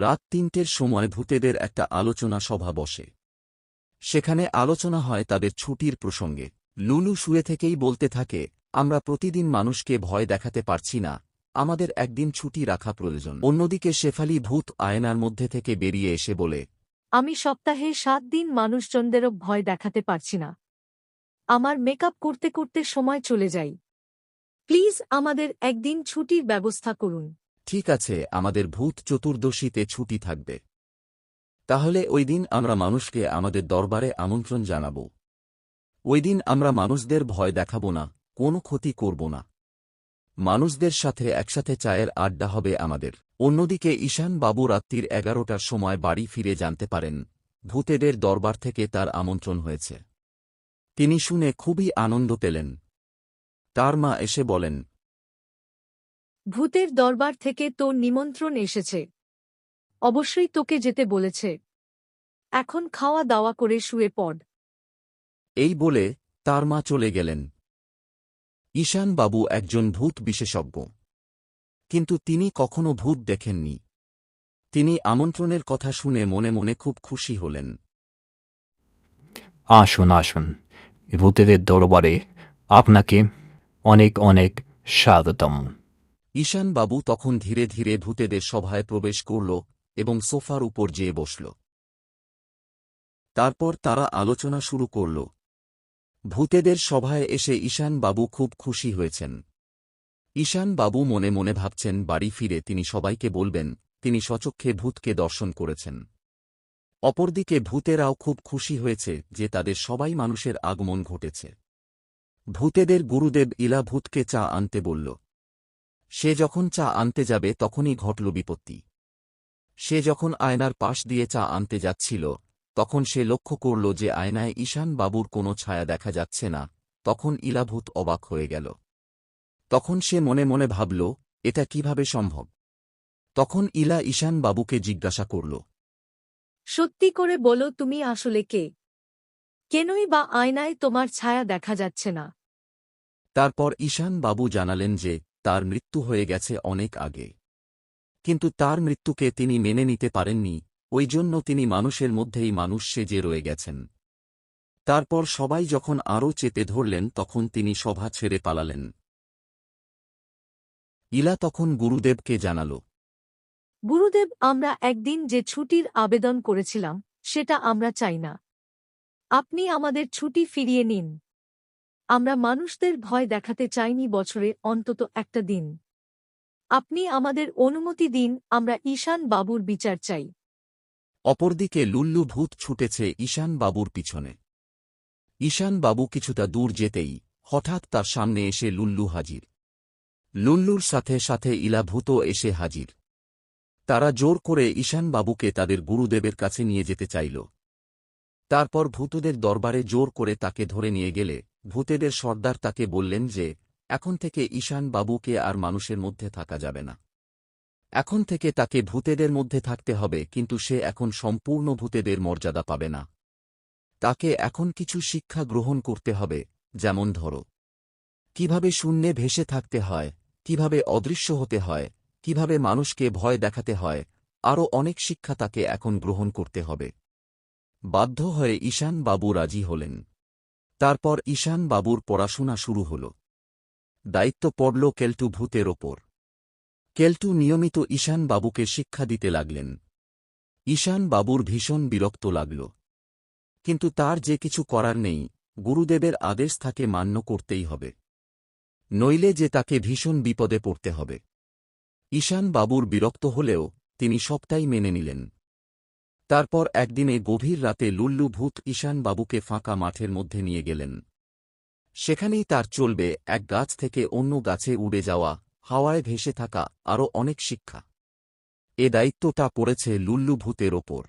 রাত তিনটের সময় ভূতেদের একটা আলোচনা সভা বসে। সেখানে আলোচনা হয় তাদের ছুটির প্রসঙ্গে। লুলু শুয়ে থেকেই বলতে থাকে, আমরা প্রতিদিন মানুষকে ভয় দেখাতে পারছি না। আমাদের একদিন ছুটি রাখা প্রয়োজন। অন্যদিকে শেফালি ভূত আয়নার মধ্যে থেকে বেরিয়ে এসে বলে, আমি সপ্তাহে সাত দিন মানুষজনদেরও ভয় দেখাতে পারছি না। আমার মেকআপ করতে করতে সময় চলে যাই প্লিজ আমাদের একদিন ছুটির ব্যবস্থা করুন। ঠিক আছে, আমাদের ভূত চতুর্দশীতে ছুটি থাকবে। তাহলে ওই দিন আমরা মানুষকে আমাদের দরবারে আমন্ত্রণ জানাব। ওই দিন আমরা মানুষদের ভয় দেখাব না, কোনো ক্ষতি করব না। মানুষদের সাথে একসাথে চায়ের আড্ডা হবে আমাদের। অন্যদিকে ঈশান বাবু রাত্রির এগারোটার সময় বাড়ি ফিরে জানতে পারেন, ভূতেদের দরবার থেকে তার আমন্ত্রণ হয়েছে। তিনি শুনে খুবই আনন্দ পেলেন। তার মা এসে বলেন ভূতের দরবার থেকে তোর নিমন্ত্রণ এসেছে। অবশ্যই তোকে যেতে বলেছে। এখন খাওয়া দাওয়া করে শুয়ে পড়। এই বলে তার মা চলে গেলেন। ঈশান বাবু একজন ভূত বিশেষজ্ঞ। কিন্তু তিনি কখনো ভূত দেখেননি। তিনি আমন্ত্রণের কথা শুনে মনে মনে খুব খুশি হলেন। আসুন আসুন। ভূতেদের দরবারে আপনাকে অনেক অনেক স্বাগতম। ঈশান বাবু তখন ধীরে ধীরে ভূতেদের সভায় প্রবেশ করল এবং সোফার উপর যেয়ে বসল। তারপর তারা আলোচনা শুরু করল। ভূতেদের সভায় এসে ঈশান বাবু খুব খুশি হয়েছেন। ঈশান বাবু মনে মনে ভাবছেন, বাড়ি ফিরে তিনি সবাইকে বলবেন, তিনি সচক্ষে ভূতকে দর্শন করেছেন। অপরদিকে ভূতেরাও খুব খুশি হয়েছে যে তাদের সবাই মানুষের আগমন ঘটেছে। ভূতেদের গুরুদেব ইলা ভূতকে চা আনতে বলল সে যখন চা আনতে যাবে তখনই ঘটল বিপত্তি। সে যখন আয়নার পাশ দিয়ে চা আনতে যাচ্ছিল তখন সে লক্ষ্য করল যে আয়নায় ঈশান বাবুর কোনো ছায়া দেখা যাচ্ছে না তখন ইলাভূত অবাক হয়ে গেল। তখন সে মনে মনে ভাবল এটা কীভাবে সম্ভব? তখন ইলা ঈশান বাবুকে জিজ্ঞাসা করল সত্যি করে বলো তুমি আসলে কে? কেনই বা আয়নায় তোমার ছায়া দেখা যাচ্ছে না? তারপর ঈশান বাবু জানালেন যে তার মৃত্যু হয়ে গেছে অনেক আগে। কিন্তু তার মৃত্যুকে তিনি মেনে নিতে পারেননি, ওই জন্য তিনি মানুষের মধ্যেই মানুষ সেজে রয়ে গেছেন। তারপর সবাই যখন আরও চেপে ধরলেন, তখন তিনি সভা ছেড়ে পালালেন। ইলা তখন গুরুদেবকে জানাল, গুরুদেব, আমরা একদিন যে ছুটির আবেদন করেছিলাম, সেটা আমরা চাই না। আপনি আমাদের ছুটি ফিরিয়ে নিন। আমরা মানুষদের ভয় দেখাতে চাইনি বছরে অন্তত একটা দিন। আপনি আমাদের অনুমতি দিন, আমরা ঈশান বাবুর বিচার চাই। অপরদিকে লুল্লু ভূত ছুটেছে ঈশান বাবুর পিছনে। ঈশান বাবু কিছুটা দূর যেতেই হঠাৎ তার সামনে এসে লুল্লু হাজির। লুল্লুর সাথে সাথে ইলাভূতও এসে হাজির। তারা জোর করে ঈশান বাবুকে তাদের গুরুদেবের কাছে নিয়ে যেতে চাইল। তারপর ভূতদের দরবারে জোর করে তাকে ধরে নিয়ে গেলে ভূতেদের সর্দার তাকে বললেন যে, এখন থেকে ঈশান বাবুকে আর মানুষের মধ্যে থাকা যাবে না। এখন থেকে তাকে ভূতেদের মধ্যে থাকতে হবে, কিন্তু সে এখন সম্পূর্ণ ভূতেদের মর্যাদা পাবে না। তাকে এখন কিছু শিক্ষা গ্রহণ করতে হবে, যেমন ধরো, কীভাবে শূন্যে ভেসে থাকতে হয়, কীভাবে অদৃশ্য হতে হয়, কীভাবে মানুষকে ভয় দেখাতে হয়, আরও অনেক শিক্ষা তাকে এখন গ্রহণ করতে হবে। বাধ্য হয়ে ঈশান বাবু রাজি হলেন। তারপর ঈশান বাবুর পড়াশোনা শুরু হল। দায়িত্ব পড়ল কেলটু ভূতের ওপর। কেলটু নিয়মিত ঈশান বাবুকে শিক্ষা দিতে লাগলেন। ঈশান বাবুর ভীষণ বিরক্ত লাগল। কিন্তু তার যে কিছু করার নেই, গুরুদেবের আদেশ তাকে মান্য করতেই হবে। নইলে যে তাকে ভীষণ বিপদে পড়তে হবে। ঈশান বাবুর বিরক্ত হলেও তিনি সবটাই মেনে নিলেন। তারপর একদিনে গভীর রাতে লুল্লু ভূত ঈশান বাবুকে ফাঁকা মাঠের মধ্যে নিয়ে গেলেন। সেখানেই তার চলবে এক গাছ থেকে অন্য গাছে উড়ে যাওয়া, হাওয়ায় ভেসে থাকা আরও অনেক শিক্ষা। এ দায়িত্বটা পড়েছে লুল্লু ভূতের ওপর।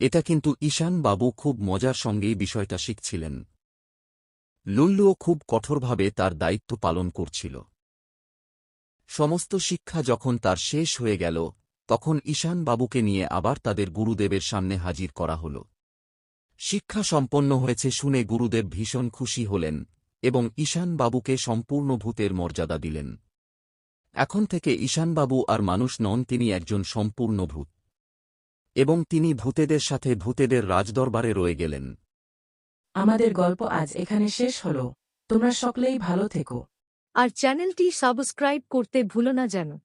এটা কিন্তু ঈশান বাবু খুব মজার সঙ্গেই বিষয়টা শিখছিলেন। লুল্লুও খুব কঠোরভাবে তার দায়িত্ব পালন করছিল। সমস্ত শিক্ষা যখন তার শেষ হয়ে গেল তখন ঈশান বাবুকে নিয়ে আবার তাদের গুরুদেবের সামনে হাজির করা হল। শিক্ষা সম্পন্ন হয়েছে শুনে গুরুদেব ভীষণ খুশি হলেন এবং ঈশান বাবুকে সম্পূর্ণ ভূতের মর্যাদা দিলেন। এখন থেকে ঈশানবাবু আর মানুষ নন তিনি একজন সম্পূর্ণ ভূত। এবং তিনি ভূতেদের সাথে ভূতেদের রাজদরবারে রয়ে গেলেন। আমাদের গল্প আজ এখানে শেষ হলো। তোমরা সকলেই ভালো থেকো। আর চ্যানেলটি সাবস্ক্রাইব করতে ভুলো না যেন।